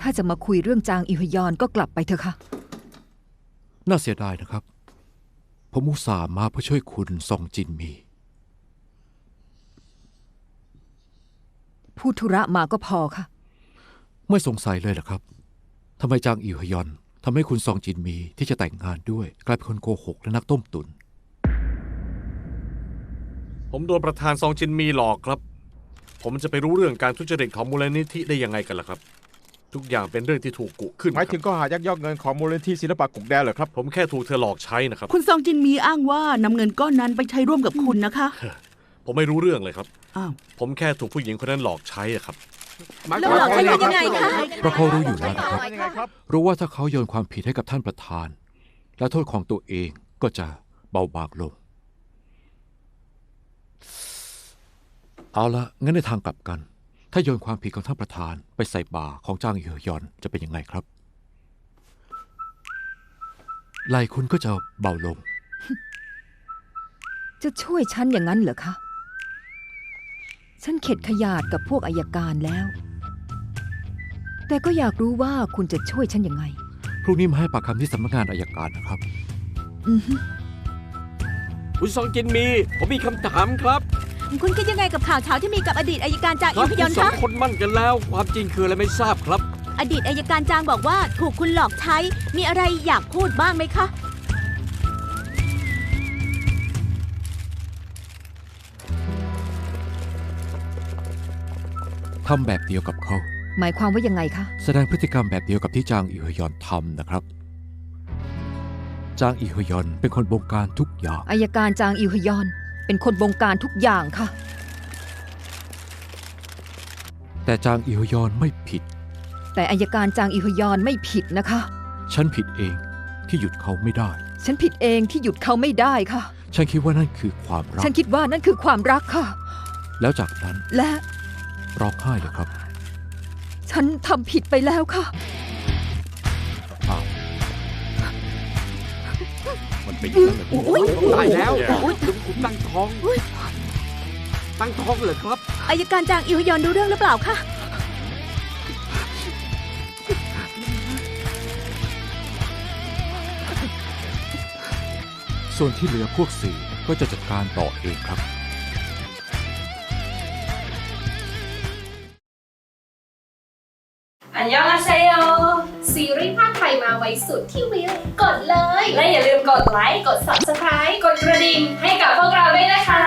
ถ้าจะมาคุยเรื่องจางอิฮยอนก็กลับไปเถอะค่ะ น่าเสียดายนะครับ ผมอุตส่าห์มาเพื่อช่วยคุณซองจินมี พูดธุระมาก็พอค่ะ ไม่สงสัยเลยเหรอครับทำไมจางอิวฮยอนทำให้คุณซองจินมีที่จะแต่งงานด้วย กลายเป็นคนโกหกและนักต้มตุน ผมโดนประธานซองจินมีหลอกครับ ผมจะไปรู้เรื่องการทุจริตของมูลนิธิได้ยังไงกันล่ะครับ ทุกอย่างเป็นเรื่องที่ถูกกุขึ้นหมายถึงครับก็หายักยอกเงินของมูลนิธิศิลปะกุกแดเหรอครับ ผมแค่ถูกเธอหลอกใช้นะครับ คุณซองจินมีอ้างว่านำเงินก้อนนั้นไปใช้ร่วมกับคุณนะคะผมไม่รู้เรื่องเลยครับ อ้าว ผมแค่ถูกผู้หญิงคนนั้นหลอกใช้อะครับ แล้วหลอกให้เป็นยังไงคะ เพราะเขารู้อยู่แล้วนะครับยังไงครับ รู้ว่าถ้าเขาโยนความผิดให้กับท่านประธาน และโทษของตัวเองก็จะเบาบางลง เอาละงั้นในทางกลับกัน ถ้าโยนความผิดของท่านประธานไปใส่บาของจางเหอยอนจะเป็นยังไงครับไหลคุณก็จะเบาลง จะช่วยฉันอย่างนั้นเหรอคะ ฉันเข็ดขยาดกับพวกอายการแล้ว แต่ก็อยากรู้ว่าคุณจะช่วยฉันยังไง พรุ่งนี้มาให้ปากคำที่สำนักงานอายการนะครับ อือฮึ คุณซองจินมี ผมมีคำถามครับ คุณคิดยังไงกับข่าวเช้าที่มีกับอดีตอายการจางครัอิบพคุยณอนสอคะงคนมั่นกันแล้ว ความจริงคืออะไรไม่ทราบครับ อดีตอายการจางบอกว่าถูกคุณหลอกใช้ มีอะไรอยากพูดบ้างไหมคะ ทำแบบเดียวกับเขา หมายความว่ายังไงคะ แสดงพฤติกรรมแบบเดียวกับที่จางอีฮยอนทำนะครับ จางอีฮยอนเป็นคนบงการทุกอย่าง อายการจางอิฮยอน เป็นคนบงการทุกอย่างค่ะ แต่จางอีฮยอนไม่ผิด แต่อายการจางอิฮยอนไม่ผิดนะคะ ฉันผิดเองที่หยุดเขาไม่ได้ ฉันผิดเองที่หยุดเขาไม่ได้ค่ะ ฉันคิดว่านั่นคือความรัก ฉันคิดว่านั่นคือความรักค่ะ แล้วจากนั้นและร้องไห้เลยครับ ฉันทำผิดไปแล้วค่ะอ้าวมันเป็นอย่างนั้นเหรออุ๊ยตายแล้วแย่อุ๊ยคุณตั้ง ท้อง ตั้งท้องเหรอครับอายการจางอิพยอนรู้เรื่องหรือเปล่าคะ ส่วนที่เหลือพวกสี่ก็จะจัดการต่อเองครับอันยองอาเซโยซีรีส์ภา คไทยมาไว้สุดที่วิวกดเลย และอย่าลืมกดไลค์ กด subscribe กดกระดิ่งให้กับพวกเราด้วยนะคะ